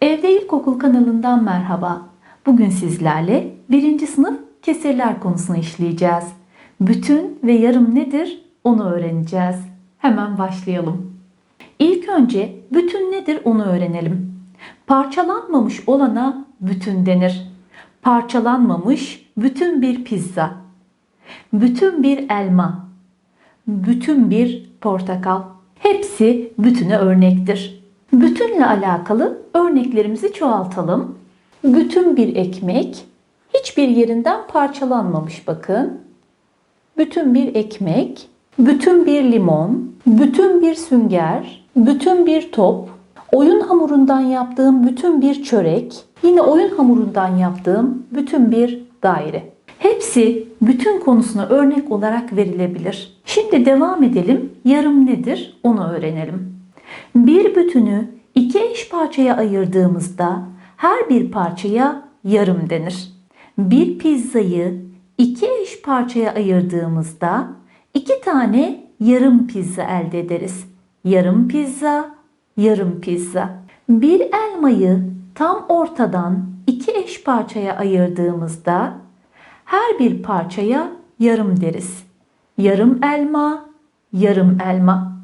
Evde İlkokul kanalından merhaba. Bugün sizlerle birinci sınıf kesirler konusunu işleyeceğiz. Bütün ve yarım nedir onu öğreneceğiz. Hemen başlayalım. İlk önce bütün nedir onu öğrenelim. Parçalanmamış olana bütün denir. Parçalanmamış bütün bir pizza. Bütün bir elma. Bütün bir portakal. Hepsi bütüne örnektir. Bütünle alakalı örneklerimizi çoğaltalım. Bütün bir ekmek hiçbir yerinden parçalanmamış bakın. Bütün bir ekmek, bütün bir limon, bütün bir sünger, bütün bir top, oyun hamurundan yaptığım bütün bir çörek, yine oyun hamurundan yaptığım bütün bir daire. Hepsi bütün konusuna örnek olarak verilebilir. Şimdi devam edelim. Yarım nedir onu öğrenelim. Bir bütünü iki eş parçaya ayırdığımızda her bir parçaya yarım denir. Bir pizzayı iki eş parçaya ayırdığımızda iki tane yarım pizza elde ederiz. Yarım pizza, yarım pizza. Bir elmayı tam ortadan iki eş parçaya ayırdığımızda her bir parçaya yarım deriz. Yarım elma, yarım elma.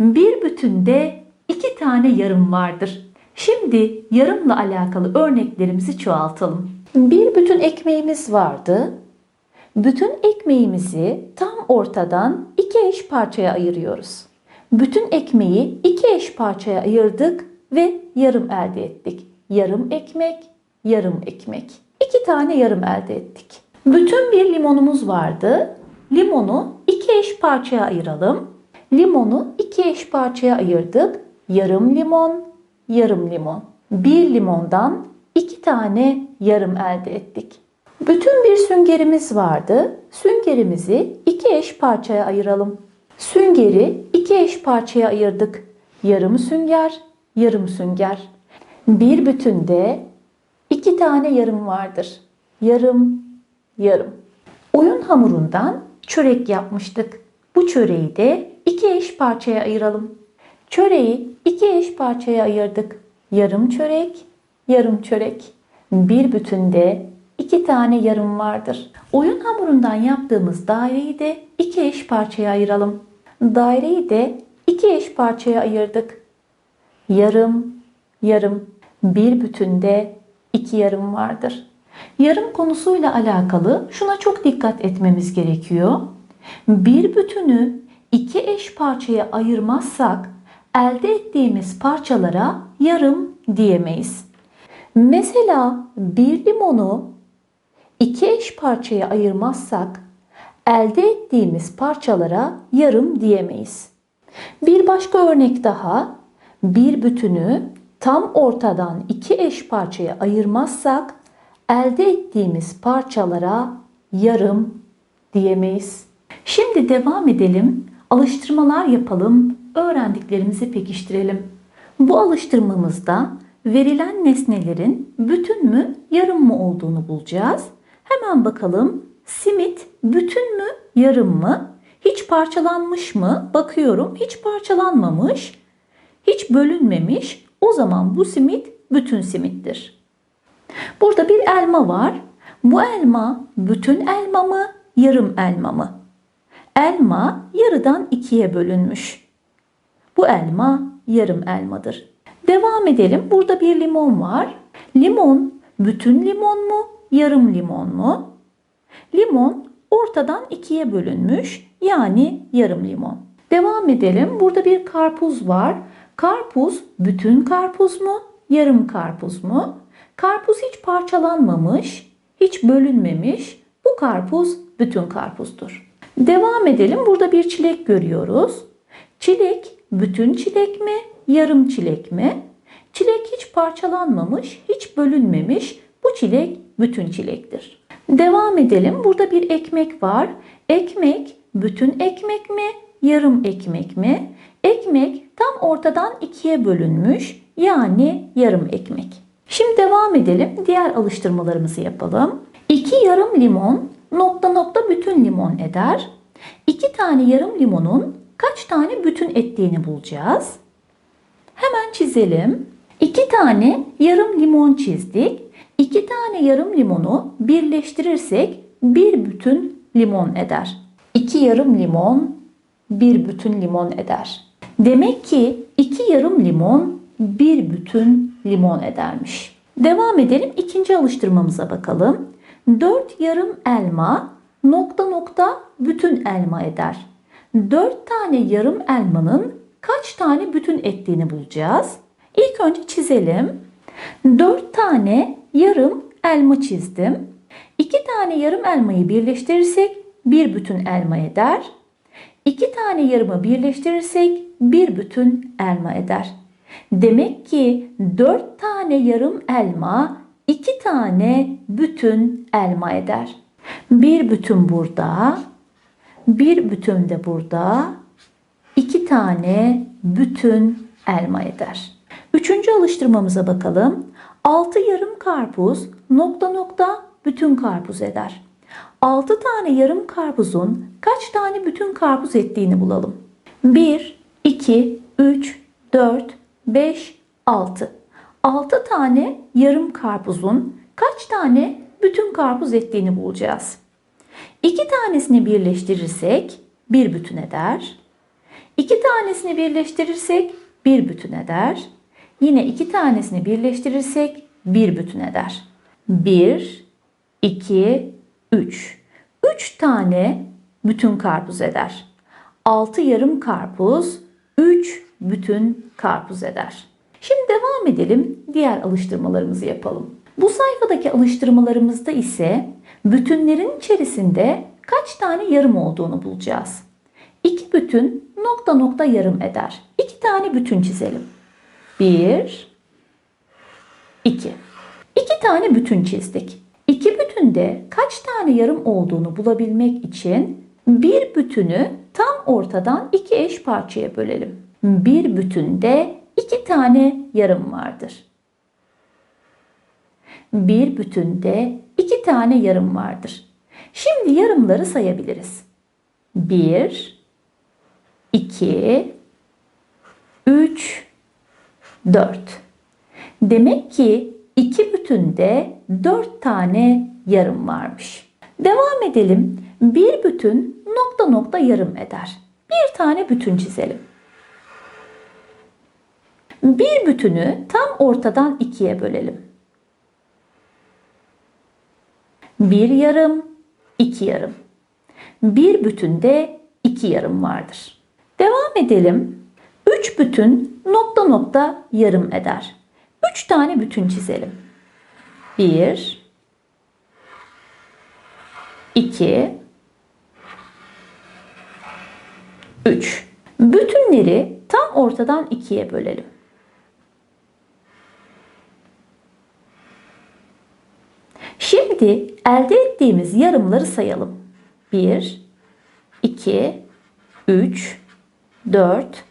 Bir bütünde iki tane yarım vardır. Şimdi yarımla alakalı örneklerimizi çoğaltalım. Bir bütün ekmeğimiz vardı. Bütün ekmeğimizi tam ortadan iki eş parçaya ayırıyoruz. Bütün ekmeği iki eş parçaya ayırdık ve yarım elde ettik. Yarım ekmek, yarım ekmek. İki tane yarım elde ettik. Bütün bir limonumuz vardı. Limonu iki eş parçaya ayıralım. Limonu iki eş parçaya ayırdık. Yarım limon, yarım limon. Bir limondan iki tane yarım elde ettik. Bütün bir süngerimiz vardı. Süngerimizi iki eş parçaya ayıralım. Süngeri iki eş parçaya ayırdık. Yarım sünger, yarım sünger. Bir bütünde iki tane yarım vardır. Yarım, yarım. Oyun hamurundan çörek yapmıştık. Bu çöreği de iki eş parçaya ayıralım. Çöreği iki eş parçaya ayırdık. Yarım çörek, yarım çörek. Bir bütünde iki tane yarım vardır. Oyun hamurundan yaptığımız daireyi de iki eş parçaya ayıralım. Daireyi de iki eş parçaya ayırdık. Yarım, yarım. Bir bütünde iki yarım vardır. Yarım konusuyla alakalı şuna çok dikkat etmemiz gerekiyor. Bir bütünü iki eş parçaya ayırmazsak elde ettiğimiz parçalara yarım diyemeyiz. Mesela bir limonu iki eş parçaya ayırmazsak elde ettiğimiz parçalara yarım diyemeyiz. Bir başka örnek daha. Bir bütünü tam ortadan iki eş parçaya ayırmazsak elde ettiğimiz parçalara yarım diyemeyiz. Şimdi devam edelim. Alıştırmalar yapalım. Öğrendiklerimizi pekiştirelim. Bu alıştırmamızda verilen nesnelerin bütün mü yarım mı olduğunu bulacağız. Hemen bakalım. Simit bütün mü yarım mı? Hiç parçalanmış mı? Bakıyorum hiç parçalanmamış. Hiç bölünmemiş. O zaman bu simit bütün simittir. Burada bir elma var. Bu elma bütün elma mı, yarım elma mı? Elma yarıdan ikiye bölünmüş. Bu elma yarım elmadır. Devam edelim. Burada bir limon var. Limon bütün limon mu, yarım limon mu? Limon ortadan ikiye bölünmüş. Yani yarım limon. Devam edelim. Burada bir karpuz var. Karpuz bütün karpuz mu, yarım karpuz mu? Karpuz hiç parçalanmamış, hiç bölünmemiş. Bu karpuz bütün karpuzdur. Devam edelim. Burada bir çilek görüyoruz. Çilek bütün çilek mi, yarım çilek mi? Çilek hiç parçalanmamış, hiç bölünmemiş. Bu çilek bütün çilektir. Devam edelim. Burada bir ekmek var. Ekmek bütün ekmek mi, yarım ekmek mi? Ekmek tam ortadan ikiye bölünmüş. Yani yarım ekmek. Şimdi devam edelim. Diğer alıştırmalarımızı yapalım. 2 yarım limon nokta nokta bütün limon eder. 2 tane yarım limonun kaç tane bütün ettiğini bulacağız. Hemen çizelim. İki tane yarım limon çizdik. İki tane yarım limonu birleştirirsek bir bütün limon eder. İki yarım limon bir bütün limon eder. Demek ki iki yarım limon bir bütün limon edermiş. Devam edelim ikinci alıştırmamıza bakalım. Dört yarım elma nokta nokta bütün elma eder. Dört tane yarım elmanın kaç tane bütün ettiğini bulacağız. İlk önce çizelim. Dört tane yarım elma çizdim. İki tane yarım elmayı birleştirirsek bir bütün elma eder. İki tane yarımı birleştirirsek bir bütün elma eder. Demek ki dört tane yarım elma iki tane bütün elma eder. Bir bütün burada, bir bütün de burada, iki tane bütün elma eder. Üçüncü alıştırmamıza bakalım. Altı yarım karpuz nokta nokta bütün karpuz eder. 6 tane yarım karpuzun kaç tane bütün karpuz ettiğini bulalım. 1, 2, 3, 4, 5, 6. 6 tane yarım karpuzun kaç tane bütün karpuz ettiğini bulacağız. 2 tanesini birleştirirsek bir bütün eder. 2 tanesini birleştirirsek bir bütün eder. Yine iki tanesini birleştirirsek bir bütün eder. 1, 2, 3. 3 tane bütün karpuz eder. 6 yarım karpuz 3 bütün karpuz eder. Şimdi devam edelim. Diğer alıştırmalarımızı yapalım. Bu sayfadaki alıştırmalarımızda ise bütünlerin içerisinde kaç tane yarım olduğunu bulacağız. İki bütün nokta nokta yarım eder. İki tane bütün çizelim. Bir, iki. İki tane bütün çizdik. İki bütünde kaç tane yarım olduğunu bulabilmek için bir bütünü tam ortadan iki eş parçaya bölelim. Bir bütünde iki tane yarım vardır. Bir bütünde tane yarım vardır. Şimdi yarımları sayabiliriz. Bir, iki, üç, dört. Demek ki iki bütünde dört tane yarım varmış. Devam edelim. Bir bütün nokta nokta yarım eder. Bir tane bütün çizelim. Bir bütünü tam ortadan ikiye bölelim. Bir yarım, iki yarım. Bir bütünde iki yarım vardır. Devam edelim. Üç bütün nokta nokta yarım eder. Üç tane bütün çizelim. Bir, iki, üç. Bütünleri tam ortadan ikiye bölelim. Şimdi elde ettiğimiz yarımları sayalım. 1, 2, 3, 4,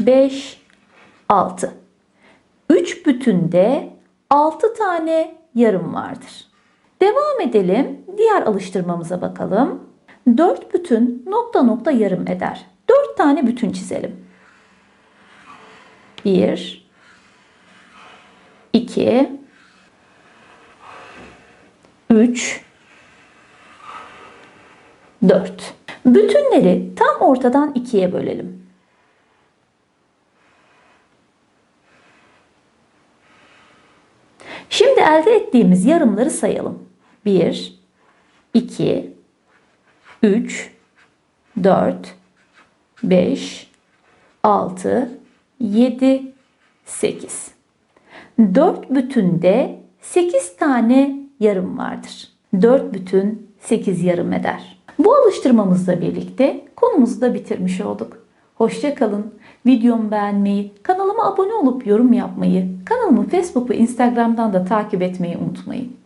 5, 6. 3 bütünde 6 tane yarım vardır. Devam edelim. Diğer alıştırmamıza bakalım. 4 bütün nokta nokta yarım eder. 4 tane bütün çizelim. 1 2 3 4 Bütünleri tam ortadan ikiye bölelim. Şimdi elde ettiğimiz yarımları sayalım. 1, 2, 3, 4, 5, 6, 7, 8. 4 bütünde 8 tane yarım vardır. 4 bütün 8 yarım eder. Bu alıştırmamızla birlikte konumuzu da bitirmiş olduk. Hoşça kalın. Videomu beğenmeyi, kanalıma abone olup yorum yapmayı, kanalımı Facebook ve Instagram'dan da takip etmeyi unutmayın.